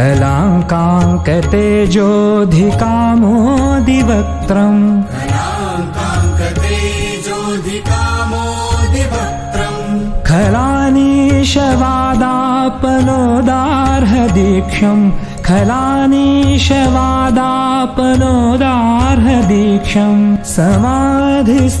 कलाङ्काङ्कतेजोऽधिकामोदिवक्त्रम् खलानीशवादापनोदार्हदीक्षम् खलानीशवादापनोदार्हदीक्षम् समाधिस्थमूर्तिम्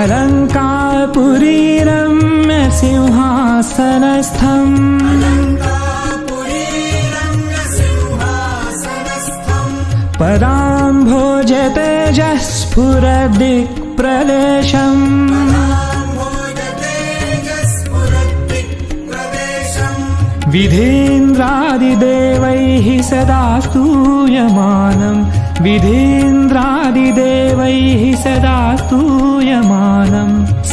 अलङ्कारपुरीरम्य सिंहासनस्थम्। पदाम्भोजतेजः स्फुरदिक्प्रदेशम् विधीन्द्रादिदेवैः सदा स्तूयमानम् विधीन्द्रादिदेवैः सदा स्तूयमानम्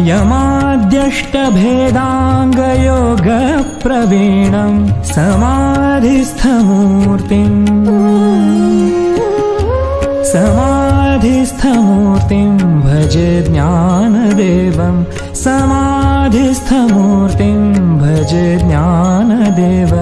यमाद्यष्टभेदाङ्गयोगप्रवीणम् समाधिस्थमूर्तिम् समाधिस्थमूर्तिं भजे ज्ञानदेवं समाधिस्थमूर्तिं भजे ज्ञानदेवम्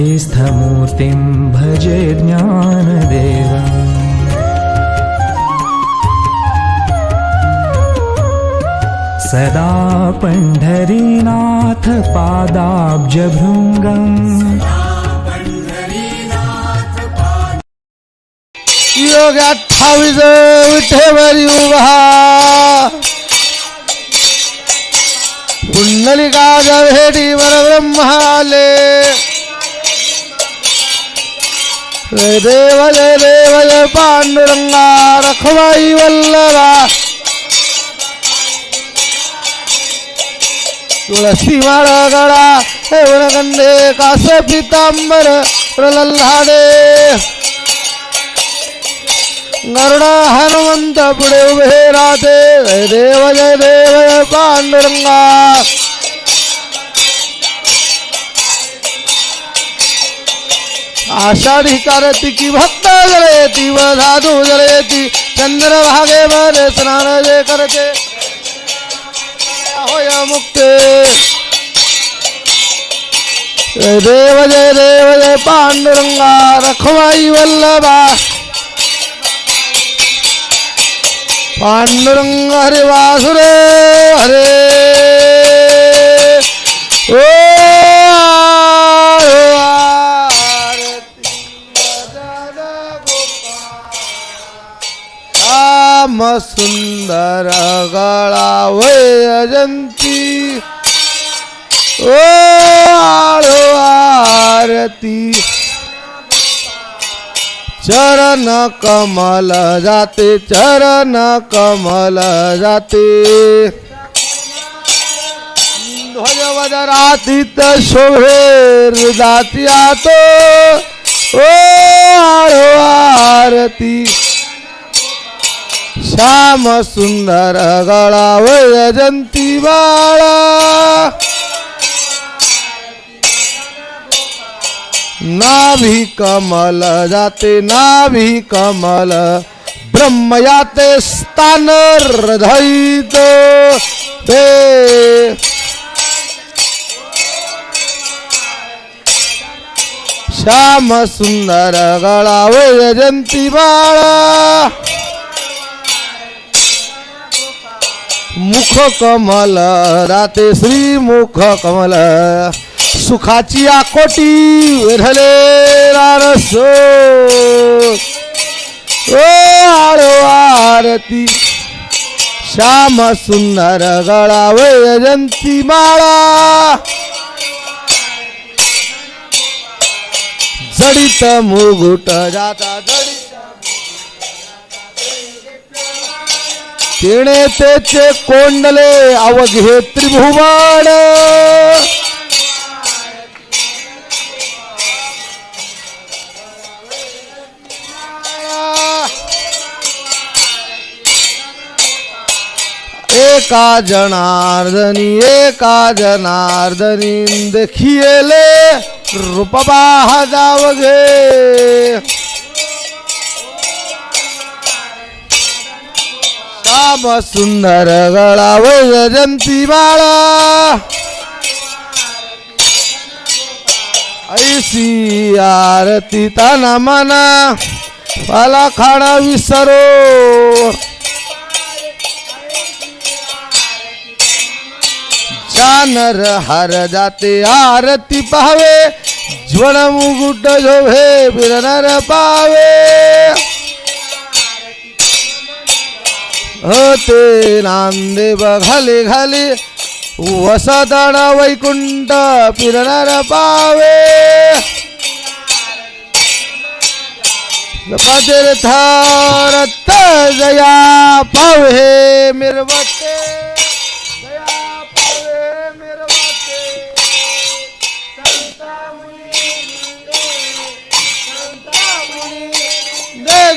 स्थिस्थमूर्तिं भजे ज्ञानदेव। सदा पंडरीनाथ पादाब्जभृङ्गम्। योग अठावीस विठे वरी उभा। पुंडलिका जर हेटी वर ब्रह्माले देव जय देव जय पांडुरंगा रखवाई वल्लभा। तुळसी माळ गळा हेवणगंडे कास पितांबर प्रल्हादे। गरुड हनुमंत पुढे उभे राहते। जय देव जय देव जय पांडुरंगा। आषाढी कार्तिकी भक्त जलयती व साधू जलयती चंद्रभागे मध्ये स्नान जे करते। होय मुक्ते। जय देव जय देव, जय पांडुरंगा रखमाई वल्लभा। पांडुरंग हरे वासुरे हरे। ओ राम सुंदर गळा वय अजंती ओ आळो आरती. चरण कमल जाते चरण कमल जाते. ध्वज वदरातीत शोभेर जाती आतो. ओ आळो आरती. श्याम सुंदर गळा बाळा. नाभी कमल जाते नाभी कमल. ब्रह्म याते स्थान हृदयित. ते श्याम सुंदर गळा बाळा. मुख कमल राते श्री मुख कमल सुखाची आकोटी वेढले रारसो. ओ आळो आरती श्याम सुंदर गळा वयजंती माळा. जडित मुगुट जाता जडित तिणे तेचे कोंडले अवघे त्रिभुवन. एका जनार्दनी एका जनार्दनी देखिएले रूपबा जावघे. श्याम सुंदर गळा जयंती बाळा. ऐसी आरती ताना मना पाला खाणा विसरो. जानर हर जाते आरती पाहावे ज्वळ मुकुट झोभे बिरनर पावे. होते नांदेव घाले घाले वसदण वैकुंठ फिरणार पावे. रथ जया पावे मिरवते.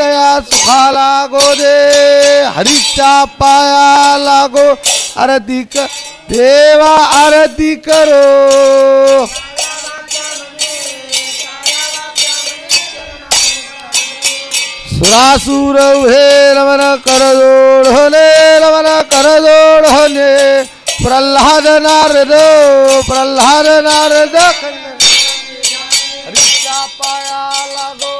गया सुखा लागो दे. हरीच्या पाया लागो. आरती कर देवा आरती करो. सुरासुर हे रमन कर जोड होने रमन कर जोड होने प्रल्हाद नारद प्रल्हाद नारद. हरीच्या पाया लागो.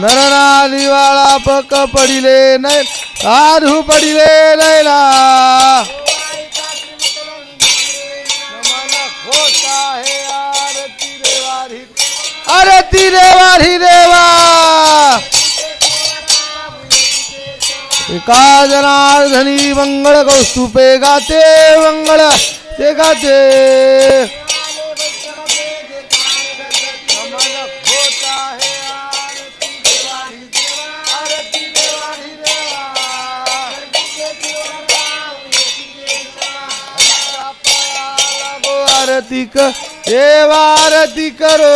नरना दिवाळा पक पडिले नाही आधू पडिले नैला आरती देवाधी देवा. एका मंगळ कौस्तुपे गाते मंगळ ते गाते. आरती क देवा आरती करो.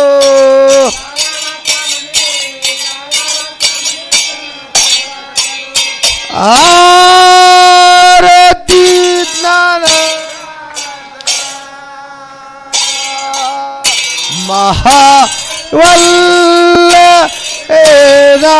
आरती ज्ञान. महा महावल्ल एरा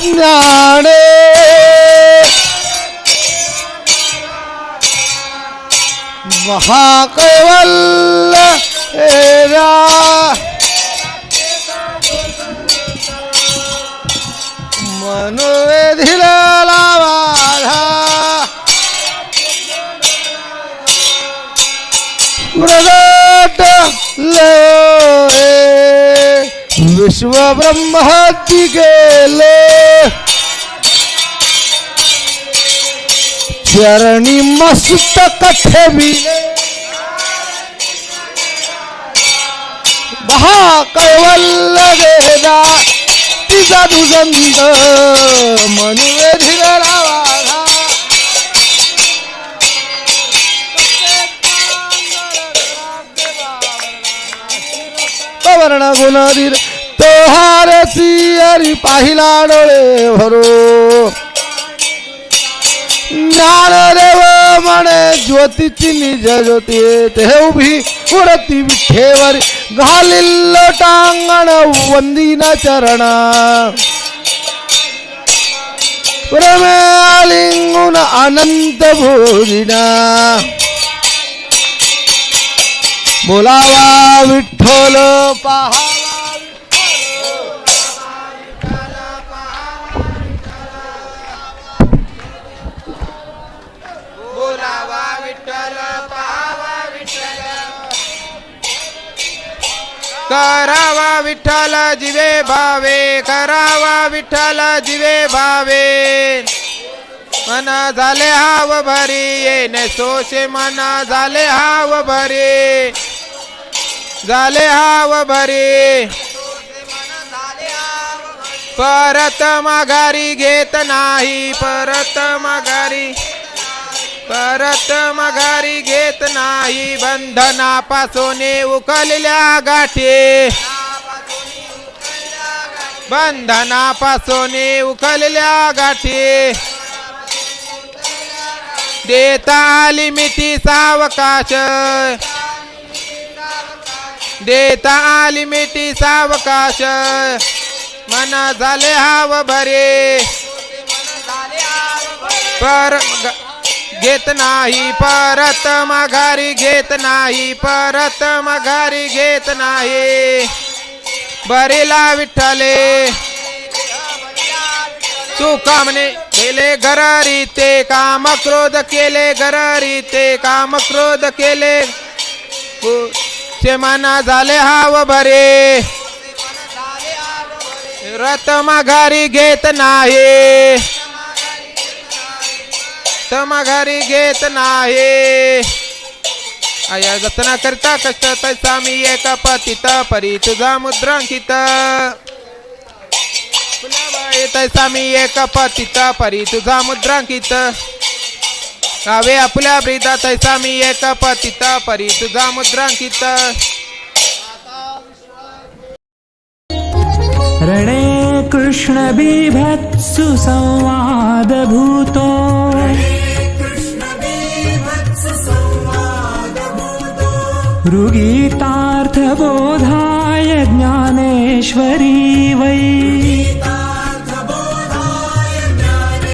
ज्ञाने महाकैवल्य हेरा मनोवेधिला बाधा प्रगट ले विश्व ब्रह्मा ब्रह्म गेले। चरणी मस्त कथे भी बहा कैवल वेदा तिचा दुजंत मनुवे धीरा वर्णगुणाधीर गुणधीर पाहिला डोळे भरो. ज्ञानदेव म्हणे ज्योतीची निज ज्योती ते उभी उडती विठेवर घालिल टांगण वंदीना चरणा. प्रेमे आलिंगुन अनंत भोजिना बोलावा विठ्ठल पहा. करावा विठ्ठल जिवे भावे करावा विठ्ठल जिवे भावे. मना झाले हाव भरी येणे सोशे मना झाले हाव भरी. झाले हाव भरी. परत माघारी घेत नाही परत माघारी परत मघारी घेत नाही बंधनापासून उकलल्या गाठी. बंधनापासून उकलल्या गाठी. देता आली मिठी सावकाश. देता आली मिठी सावकाश. मन झाले हाव भरे पर ग- घेत नाही, परत माघारी घेत नाही, परत माघारी घेत नाही. बरेला विठ्ठले. तू कामने केले घरारी ते काम क्रोध केले घरारी ते काम क्रोध केले. मना झाले हाव भरे रथ माघारी घेत नाही. माघारी घेत नाही. आया जतना करता कष्ट तैसा मी एक पतित परी तुझा मुद्रांकित. तैसा मी एक पतित परी तुझा मुद्रांकित. कावे आपल्या ब्रिदा तैसा मी एक पतित परी तुझा मुद्रांकित. रणे कृष्ण बिभत्सु संवाद भूतो बोधाय ज्ञानेश्वरी वै